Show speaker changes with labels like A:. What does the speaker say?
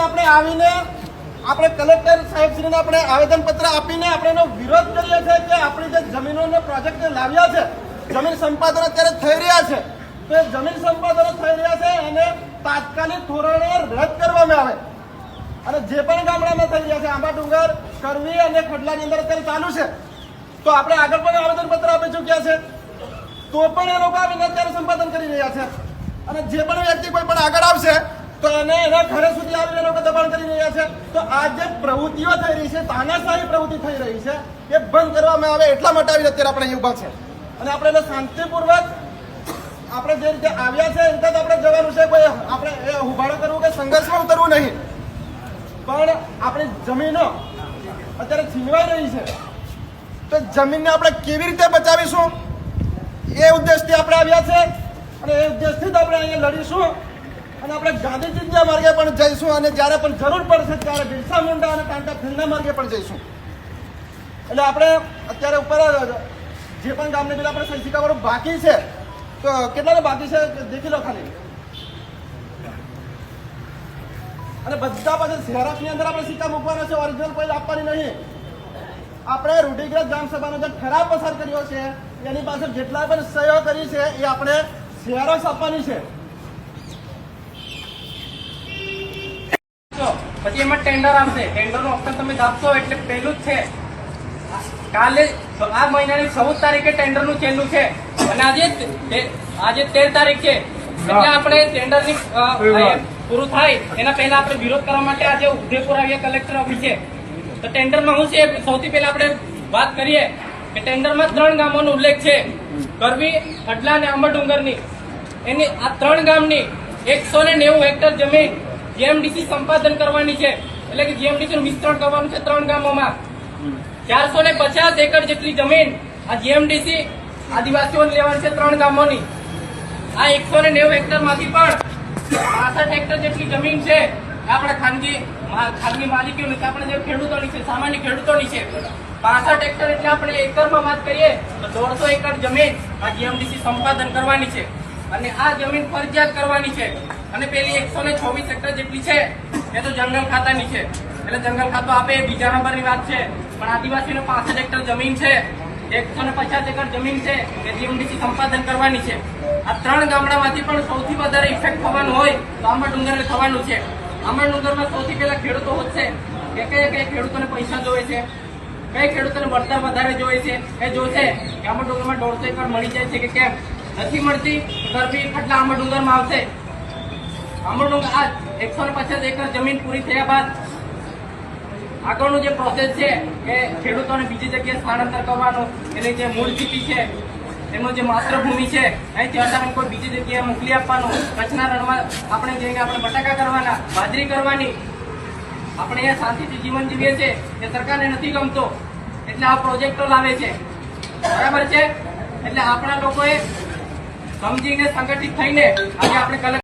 A: આપણે આવીને આપણે કલેક્ટર સાહેબશ્રીને આપણે આવેદનપત્ર આપીને આપણે એનો વિરોધ કરીએ છીએ કે આપણી જે જમીનોનો પ્રોજેક્ટ લાવ્યા છે, જમીન સંપાદન અત્યારે થઈ રહ્યા છે. તો જમીન સંપાદન થઈ રહ્યા છે અને તાત્કાલિક ધોરણે રદ કરવામાં આવે. અને જે પણ ગામડામાં થઈ રહ્યા છે, આંબા ડુંગર, કરવી અને ખડલાની અંદર અત્યારે ચાલુ છે. તો આપણે આગળ પણ આવેદનપત્ર આપી ચૂક્યા છે. તો પણ એ લોકો આવીને અત્યારે સંપાદન કરી રહ્યા છે. અને જે પણ વ્યક્તિ કોઈ પણ આગળ આવશે તો એને એના ઘરે સુધી આવીને લોકો દબાણ કરી રહ્યા છે. તો આ જે પ્રવૃત્તિઓ થઈ રહી છે, તાનાશાહી પ્રવૃત્તિ થઈ રહી છે, એ બંધ કરવામાં આવે એટલા માટે આવીને અત્યારે આપણે અહીં ઊભા અને આપણે એને શાંતિપૂર્વક આપણે જે રીતે આવ્યા છે રીતે આપણે જવાનું છે. આપણે એ ઉભાડો કરવું કે સંઘર્ષમાં ઉતરવું નહીં. પણ આપણી જમીનો અત્યારે છીનવાઈ રહી છે. તો જમીનને આપણે કેવી રીતે બચાવીશું? એ ઉદ્દેશથી આપણે આવ્યા છે. અને એ ઉદ્દેશથી જ આપણે અહીંયા લડીશું. અને આપણે ગાંધીજીના માર્ગે પણ જઈશું અને જ્યારે પણ જરૂર પડશે ત્યારે બિરસા મુંડા અને ટાંટા ફિલ્ડના માર્ગે પણ જઈશું. એટલે આપણે અત્યારે ઉપર જે પણ ગામને પેલા આપણે સહી સિક્કાવાળું બાકી છે, તો કેટલાને બાકી છે દેખી લો ખાલી. અને બધા પાસે શહેરાની અંદર આપણે સિક્કા મૂકવાના છે ઓરિજિનલ કોઈ આપવાની નહીં. આપણે રૂઢિગ્રસ્ત ગ્રામસભાનો જે ઠરાવ પસાર કર્યો છે, એની પાસે જેટલા પણ સહયોગ કરી છે, એ આપણે શહેરસ આપવાની છે.
B: પછી એમાં ટેન્ડર આવશે. ટેન્ડર નો ઓપ્શન તમે દાબશો એટલે પહેલું જ છે. કાલે આ મહિનાની ચૌદ તારીખે ટેન્ડરનું છેલ્લું છે. અને આજે તે- આજે તેર તારીખ છે. એટલે આપણે ટેન્ડરની અ, અ, પૂરું થાય. એના પહેલા આપણે વિરોધ કરવા માટે આજે ઉદયપુર આવ્યા કલેક્ટર ઓફિસે તો ટેન્ડરમાં શું છે સૌથી પહેલા આપણે વાત કરીએ કે ટેન્ડરમાં ત્રણ ગામોનો ઉલ્લેખ છે. કરવી અડલા અને આંબરડુંગરની એની આ ત્રણ ગામની એકસો ને નેવું હેક્ટર જમીન જીએમડીસી સંપાદન કરવાની છે. એટલે કે જીએમડીસી નું વિસ્તરણ કરવાનું છે ત્રણ ગામોમાં. ચારસો ને પચાસ એકર જેટલી જમીન આ જીએમડીસી આદિવાસીઓને લેવાની છે ત્રણ ગામોની. આ એકસો ને નેવું હેક્ટરમાંથી પણ પાસઠ હેક્ટર જેટલી જમીન છે. આપણે ખાનગી ખાનગી માલિકીઓની છે આપણે જે ખેડૂતોની છે, સામાન્ય ખેડૂતોની છે. પાસઠ હેક્ટર એટલે આપણે એકરમાં વાત કરીએ તો દોઢસો એકર જમીન આ જીએમડીસી સંપાદન કરવાની છે. અને આ જમીન ફરજિયાત કરવાની છે. અને પેલી એકસો ને છવ્વીસ હેક્ટર જેટલી છે, એ તો જંગલ ખાતાની છે. એટલે જંગલ ખાતો આપે એ બીજા નંબરની વાત છે. પણ આદિવાસીઓને પાસઠ હેક્ટર જમીન છે, એકસો ને પચાસ એકર જમીન છે, એ જીવનડીસી સંપાદન કરવાની છે. આ ત્રણ ગામડામાંથી પણ સૌથી વધારે ઇફેક્ટ થવાનું હોય તો આંબા ડુંગરને થવાનું છે. આંબા ડુંગરમાં સૌથી પહેલા ખેડૂતો હોશે કે કયા કયા ખેડૂતોને પૈસા જોવે છે? કઈ ખેડૂતોને વળતર વધારે જોઈએ છે? એ જોશે કે આંબા ડુંગરમાં દોઢસો એકર મળી જાય છે કે કેમ? નથી મળતી ગરમી ખટલા આંબા ડુંગરમાં આવશે. આંબા આજ એકસો પચાસ એકર જમીન પૂરી થયા બાદ આગળનું જે પ્રોસેસ છે એ ખેડૂતોને બીજી જગ્યાએ સ્થળાંતર કરવાનું, એની જે મૂળ સ્થિતિ છે એમનું જે માતૃભૂમિ છે, અહીંથી હટાવીને કોઈ બીજી જગ્યાએ મોકલી આપવાનું, કચ્છના રણમાં આપણે જઈને આપણે બટાકા કરવાના, બાજરી કરવાની, આપણે અહીંયા શાંતિથી જીવન જીવીએ છીએ, એ સરકારને નથી ગમતો, એટલે આ પ્રોજેક્ટો લાવે છે. બરાબર છે? એટલે આપણા લોકોએ સમજીને સંગઠિત થઈને આજે આપણે કલેક્ટર